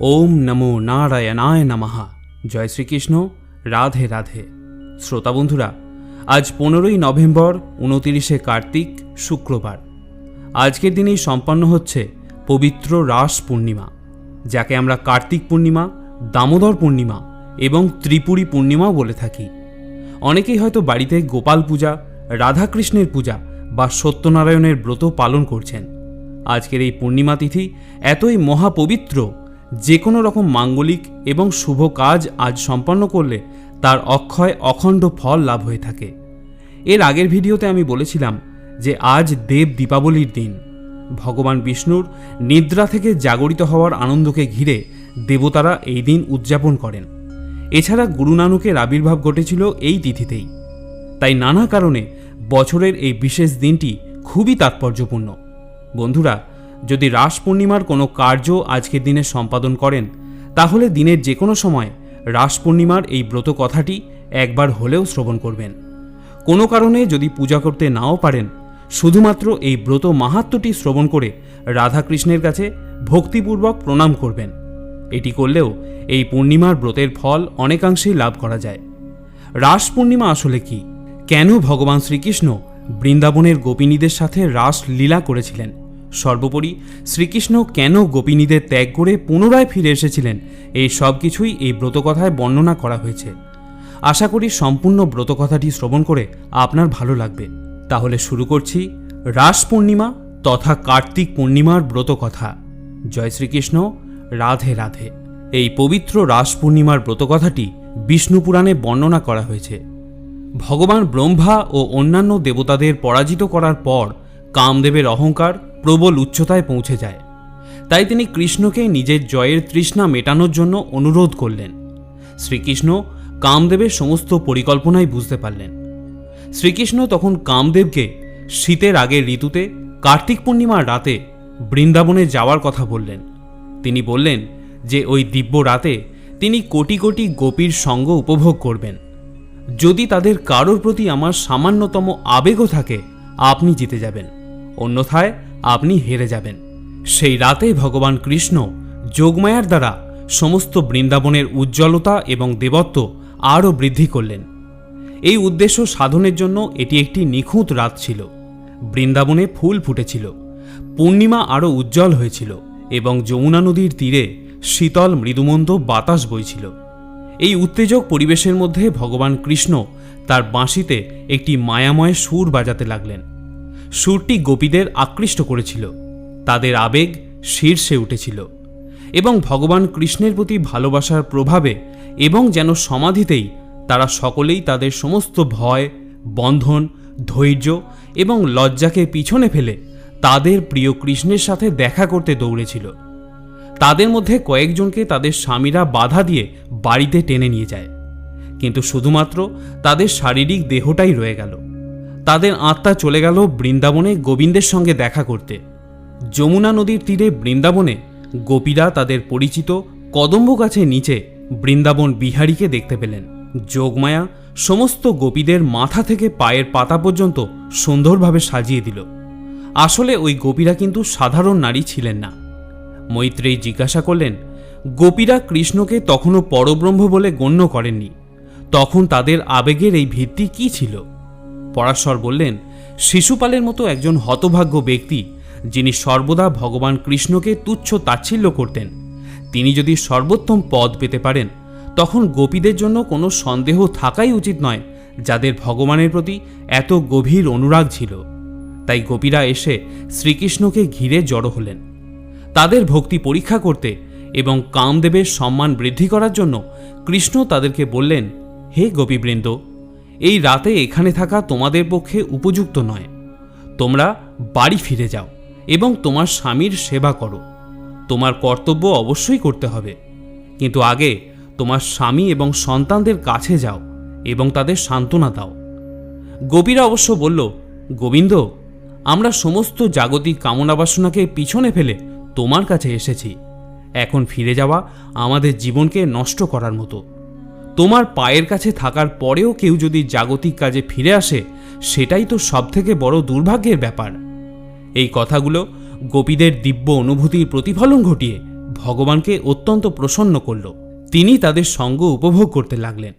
ওম নমো নারায়ণায় নমঃ। জয় শ্রীকৃষ্ণ, রাধে রাধে। শ্রোতা বন্ধুরা, আজ পনেরোই নভেম্বর, উনতিরিশে কার্তিক, শুক্রবার। আজকের দিনেই সম্পন্ন হচ্ছে পবিত্র রাস পূর্ণিমা, যাকে আমরা কার্তিক পূর্ণিমা, দামোদর পূর্ণিমা এবং ত্রিপুরী পূর্ণিমাও বলে থাকি। অনেকেই হয়তো বাড়িতে গোপাল পূজা, রাধাকৃষ্ণের পূজা বা সত্যনারায়ণের ব্রত পালন করছেন। আজকের এই পূর্ণিমা তিথি এতই মহাপবিত্র যে কোনো রকম মাঙ্গলিক এবং শুভ কাজ আজ সম্পন্ন করলে তার অক্ষয় অখণ্ড ফল লাভ হয়ে থাকে। এর আগের ভিডিওতে আমি বলেছিলাম যে আজ দেব দীপাবলির দিন। ভগবান বিষ্ণুর নিদ্রা থেকে জাগরিত হওয়ার আনন্দকে ঘিরে দেবতারা এই দিন উদযাপন করেন। এছাড়া গুরু নানকের আবির্ভাব ঘটেছিল এই তিথিতেই। তাই নানা কারণে বছরের এই বিশেষ দিনটি খুবই তাৎপর্যপূর্ণ। বন্ধুরা যদি রাস পূর্ণিমার কোনো কার্য আজকের দিনে সম্পাদন করেন, তাহলে দিনের যে কোনো সময় রাস পূর্ণিমার এই ব্রত কথাটি একবার হলেও শ্রবণ করবেন। কোনো কারণে যদি পূজা করতে নাও পারেন, শুধুমাত্র এই ব্রত মাহাত্ম্যটি শ্রবণ করে রাধাকৃষ্ণের কাছে ভক্তিপূর্বক প্রণাম করবেন। এটি করলেও এই পূর্ণিমার ব্রতের ফল অনেকাংশেই লাভ করা যায়। রাস পূর্ণিমা আসলে কি? কেন ভগবান শ্রীকৃষ্ণ বৃন্দাবনের গোপিনীদের সাথে রাস লীলা করেছিলেন? সর্বোপরি শ্রীকৃষ্ণ কেন গোপিনীদের ত্যাগ করে পুনরায় ফিরে এসেছিলেন? এই সব কিছুই এই ব্রতকথায় বর্ণনা করা হয়েছে। আশা করি সম্পূর্ণ ব্রতকথাটি শ্রবণ করে আপনার ভালো লাগবে। তাহলে শুরু করছি রাস পূর্ণিমা তথা কার্তিক পূর্ণিমার ব্রতকথা। জয় শ্রীকৃষ্ণ, রাধে রাধে। এই পবিত্র রাস পূর্ণিমার ব্রতকথাটি বিষ্ণু পুরাণে বর্ণনা করা হয়েছে। ভগবান ব্রহ্মা ও অন্যান্য দেবতাদের পরাজিত করার পর কামদেবের অহংকার প্রবল উচ্চতায় পৌঁছে যায়। তাই তিনি কৃষ্ণকে নিজের জয়ের তৃষ্ণা মেটানোর জন্য অনুরোধ করলেন। শ্রীকৃষ্ণ কামদেবের সমস্ত পরিকল্পনাই বুঝতে পারলেন। শ্রীকৃষ্ণ তখন কামদেবকে শীতের আগের ঋতুতে কার্তিক পূর্ণিমার রাতে বৃন্দাবনে যাওয়ার কথা বললেন। তিনি বললেন যে ওই দিব্য রাতে তিনি কোটি কোটি গোপীর সঙ্গ উপভোগ করবেন। যদি তাদের কারোর প্রতি আমার সামান্যতম আবেগও থাকে, আপনি জিতে যাবেন। অন্যথায় আপনি হেরে যাবেন। সেই রাতে ভগবান কৃষ্ণ যোগমায়ার দ্বারা সমস্ত বৃন্দাবনের উজ্জ্বলতা এবং দেবত্ব আরও বৃদ্ধি করলেন। এই উদ্দেশ্য সাধনের জন্য এটি একটি নিখুঁত রাত ছিল। বৃন্দাবনে ফুল ফুটেছিল, পূর্ণিমা আরও উজ্জ্বল হয়েছিল এবং যমুনা নদীর তীরে শীতল মৃদুমন্দ বাতাস বইছিল। এই উত্তেজক পরিবেশের মধ্যে ভগবান কৃষ্ণ তার বাঁশিতে একটি মায়াময় সুর বাজাতে লাগলেন। সুরটি গোপীদের আকৃষ্ট করেছিল। তাদের আবেগ শীর্ষে উঠেছিল এবং ভগবান কৃষ্ণের প্রতি ভালোবাসার প্রভাবে এবং যেন সমাধিতেই তারা সকলেই তাদের সমস্ত ভয়, বন্ধন, ধৈর্য এবং লজ্জাকে পিছনে ফেলে তাদের প্রিয় কৃষ্ণের সাথে দেখা করতে দৌড়েছিল। তাদের মধ্যে কয়েকজনকে তাদের স্বামীরা বাধা দিয়ে বাড়িতে টেনে নিয়ে যায়। কিন্তু শুধুমাত্র তাদের শারীরিক দেহটাই রয়ে গেল। তাদের আত্মা চলে গেল বৃন্দাবনে গোবিন্দের সঙ্গে দেখা করতে। যমুনা নদীর তীরে বৃন্দাবনে গোপীরা তাদের পরিচিত কদম্ব গাছের নিচে বৃন্দাবন বিহারীকে দেখতে পেলেন। যোগমায়া সমস্ত গোপীদের মাথা থেকে পায়ের পাতা পর্যন্ত সুন্দরভাবে সাজিয়ে দিল। আসলে ওই গোপীরা কিন্তু সাধারণ নারী ছিলেন না। মৈত্রেয়ী জিজ্ঞাসা করলেন, গোপীরা কৃষ্ণকে তখনও পরব্রহ্ম বলে গণ্য করেননি। তখন তাদের আবেগের এই ভিত্তি কি ছিল? পরাশর বললেন, শিশুপালের মতো একজন হতভাগ্য ব্যক্তি, যিনি সর্বদা ভগবান কৃষ্ণকে তুচ্ছ তাচ্ছিল্য করতেন। তিনি যদি সর্বোত্তম পদ পেতে পারেন, তখন গোপীদের জন্য কোনো সন্দেহ থাকাই উচিত নয়, যাদের ভগবানের প্রতি এত গভীর অনুরাগ ছিল। তাই গোপীরা এসে শ্রীকৃষ্ণকে ঘিরে জড়ো হলেন। তাদের ভক্তি পরীক্ষা করতে এবং কামদেবের সম্মান বৃদ্ধি করার জন্য কৃষ্ণ তাদেরকে বললেন, হে গোপীবৃন্দ এই রাতে এখানে থাকা তোমাদের পক্ষে উপযুক্ত নয়। তোমরা বাড়ি ফিরে যাও এবং তোমার স্বামীর সেবা করো। তোমার কর্তব্য অবশ্যই করতে হবে। কিন্তু আগে তোমার স্বামী এবং সন্তানদের কাছে যাও এবং তাদের সান্ত্বনা দাও। গোপীরা অবশ্য বলল, গোবিন্দ, আমরা সমস্ত জাগতিক কামনা বাসনাকে পিছনে ফেলে তোমার কাছে এসেছি। এখন ফিরে যাওয়া আমাদের জীবনকে নষ্ট করার মতো। তোমার পায়ের কাছে থাকার পরেও কেউ যদি জাগতিক কাজে ফিরে আসে, সেটাই তো সবথেকে বড় দুর্ভাগ্যের ব্যাপার। এই কথাগুলো গোপীদের দিব্য অনুভূতির প্রতিফলন ঘটিয়ে ভগবানকে অত্যন্ত প্রসন্ন করল। তিনি তাদের সঙ্গ উপভোগ করতে লাগলেন।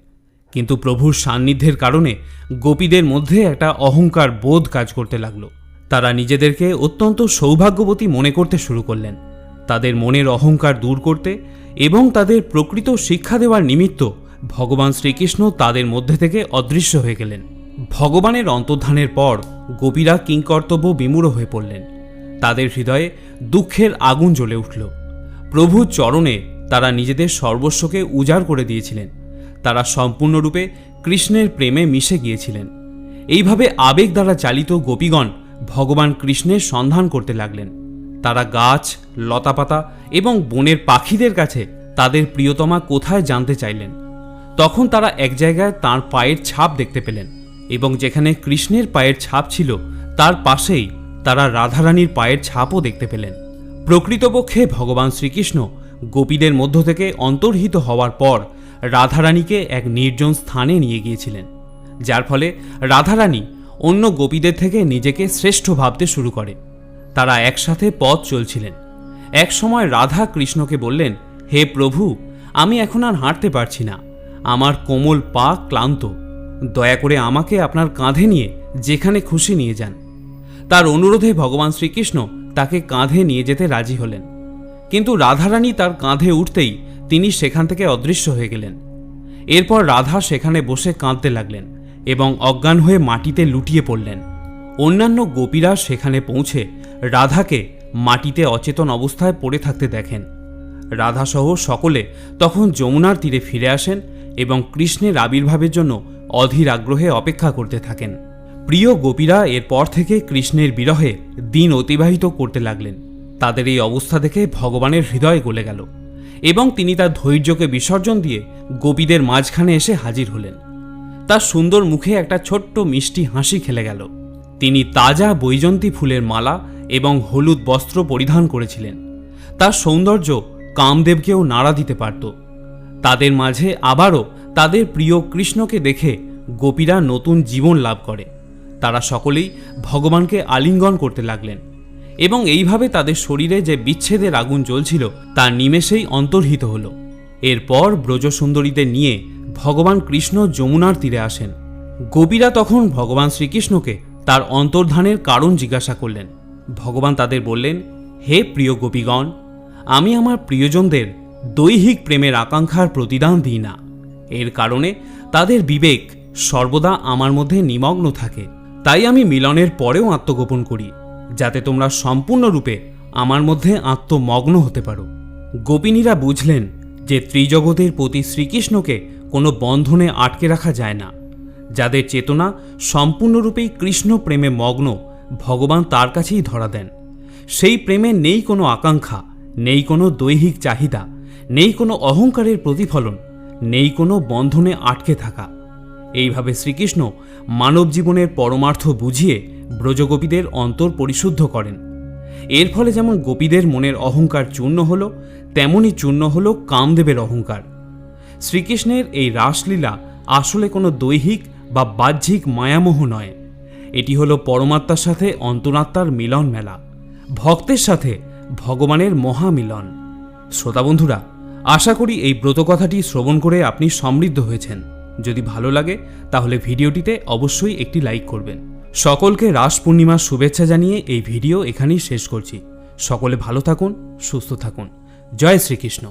কিন্তু প্রভুর সান্নিধ্যের কারণে গোপীদের মধ্যে একটা অহংকার বোধ কাজ করতে লাগল। তারা নিজেদেরকে অত্যন্ত সৌভাগ্যবতী মনে করতে শুরু করলেন। তাদের মনের অহংকার দূর করতে এবং তাদের প্রকৃত শিক্ষা দেওয়ার নিমিত্ত ভগবান শ্রীকৃষ্ণ তাদের মধ্যে থেকে অদৃশ্য হয়ে গেলেন। ভগবানের অন্তর্ধানের পর গোপীরা কিংকর্তব্য বিমূঢ় হয়ে পড়লেন। তাদের হৃদয়ে দুঃখের আগুন জ্বলে উঠল। প্রভুর চরণে তারা নিজেদের সর্বস্বকে উজাড় করে দিয়েছিলেন। তারা সম্পূর্ণরূপে কৃষ্ণের প্রেমে মিশে গিয়েছিলেন। এইভাবে আবেগ দ্বারা চালিত গোপীগণ ভগবান কৃষ্ণের সন্ধান করতে লাগলেন। তারা গাছ, লতাপাতা এবং বনের পাখিদের কাছে তাদের প্রিয়তমা কোথায় জানতে চাইলেন? তখন তারা এক জায়গায় তার পায়ের ছাপ দেখতে পেলেন এবং যেখানে কৃষ্ণের পায়ের ছাপ ছিল, তার পাশেই তারা রাধারানীর পায়ের ছাপও দেখতে পেলেন। প্রকৃতপক্ষে ভগবান শ্রীকৃষ্ণ গোপীদের মধ্য থেকে অন্তর্হিত হওয়ার পর রাধারানীকে এক নির্জন স্থানে নিয়ে গিয়েছিলেন, যার ফলে রাধারানী অন্য গোপীদের থেকে নিজেকে শ্রেষ্ঠ ভাবতে শুরু করে। তারা একসাথে পথ চলছিলেন। এক সময় রাধা কৃষ্ণকে বললেন, হে প্রভু, আমি এখন আর হাঁটতে পারছি না। আমার কোমল পা ক্লান্ত। দয়া করে আমাকে আপনার কাঁধে নিয়ে, যেখানে খুশি নিয়ে যান। তার অনুরোধে ভগবান শ্রীকৃষ্ণ তাকে কাঁধে নিয়ে যেতে রাজি হলেন। কিন্তু রাধারানী তার কাঁধে উঠতেই তিনি সেখান থেকে অদৃশ্য হয়ে গেলেন। এরপর রাধা সেখানে বসে কাঁদতে লাগলেন এবং অজ্ঞান হয়ে মাটিতে লুটিয়ে পড়লেন। অন্যান্য গোপীরা সেখানে পৌঁছে রাধাকে মাটিতে অচেতন অবস্থায় পড়ে থাকতে দেখেন। রাধাসহ সকলে তখন যমুনার তীরে ফিরে আসেন এবং কৃষ্ণের আবির্ভাবের জন্য অধীর আগ্রহে অপেক্ষা করতে থাকেন। প্রিয় গোপীরা এরপর থেকে কৃষ্ণের বিরহে দিন অতিবাহিত করতে লাগলেন। তাদের এই অবস্থা দেখে ভগবানের হৃদয় গলে গেল এবং তিনি তার ধৈর্যকে বিসর্জন দিয়ে গোপীদের মাঝখানে এসে হাজির হলেন। তার সুন্দর মুখে একটা ছোট্ট মিষ্টি হাসি খেলে গেল। তিনি তাজা বৈজন্তী ফুলের মালা এবং হলুদ বস্ত্র পরিধান করেছিলেন। তার সৌন্দর্য কামদেবকেও নাড়া দিতে পারত। তাদের মাঝে আবারও তাদের প্রিয় কৃষ্ণকে দেখে গোপীরা নতুন জীবন লাভ করে। তারা সকলেই ভগবানকে আলিঙ্গন করতে লাগলেন এবং এইভাবে তাদের শরীরে যে বিচ্ছেদের আগুন জ্বলছিল তা নিমেষেই অন্তর্হিত হল। এরপর ব্রজসুন্দরীদের নিয়ে ভগবান কৃষ্ণ যমুনার তীরে আসেন। গোপীরা তখন ভগবান শ্রীকৃষ্ণকে তার অন্তর্ধানের কারণ জিজ্ঞাসা করলেন। ভগবান তাদের বললেন, হে প্রিয় গোপীগণ, আমি আমার প্রিয়জনদের দৈহিক প্রেমের আকাঙ্ক্ষার প্রতিদান দিই না। এর কারণে তাদের বিবেক সর্বদা আমার মধ্যে নিমগ্ন থাকে। তাই আমি মিলনের পরেও আত্মগোপন করি, যাতে তোমরা সম্পূর্ণরূপে আমার মধ্যে আত্মমগ্ন হতে পারো। গোপিনীরা বুঝলেন যে ত্রিজগতের প্রতি শ্রীকৃষ্ণকে কোনো বন্ধনে আটকে রাখা যায় না, যাদের চেতনা সম্পূর্ণরূপেই কৃষ্ণ প্রেমে মগ্ন ভগবান তার কাছেই ধরা দেন। সেই প্রেমে নেই কোনো আকাঙ্ক্ষা, নেই কোনো দৈহিক চাহিদা নেই কোনো অহংকারের প্রতিফলন, নেই কোনো বন্ধনে আটকে থাকা। এইভাবে শ্রীকৃষ্ণ মানব জীবনের পরমার্থ বুঝিয়ে ব্রজগোপীদের অন্তর পরিশুদ্ধ করেন। এর ফলে যেমন গোপীদের মনের অহংকার চূর্ণ হল তেমনই চূর্ণ হল কামদেবের অহংকার। শ্রীকৃষ্ণের এই রাসলীলা আসলে কোনো দৈহিক বা বাহ্যিক মায়ামোহ নয়। এটি হলো পরমাত্মার সাথে অন্তরাত্মার মিলন মেলা ভক্তের সাথে ভগবানের মহামিলন। শ্রোতা বন্ধুরা, আশা করি এই ব্রত কথাটি শ্রবণ করে আপনি সমৃদ্ধ হয়েছেন। যদি ভালো লাগে, তাহলে ভিডিওটিতে অবশ্যই একটি লাইক করবেন। সকলকে রাস পূর্ণিমার শুভেচ্ছা জানিয়ে এই ভিডিও এখানেই শেষ করছি। সকলে ভালো থাকুন, সুস্থ থাকুন। জয় শ্রীকৃষ্ণ।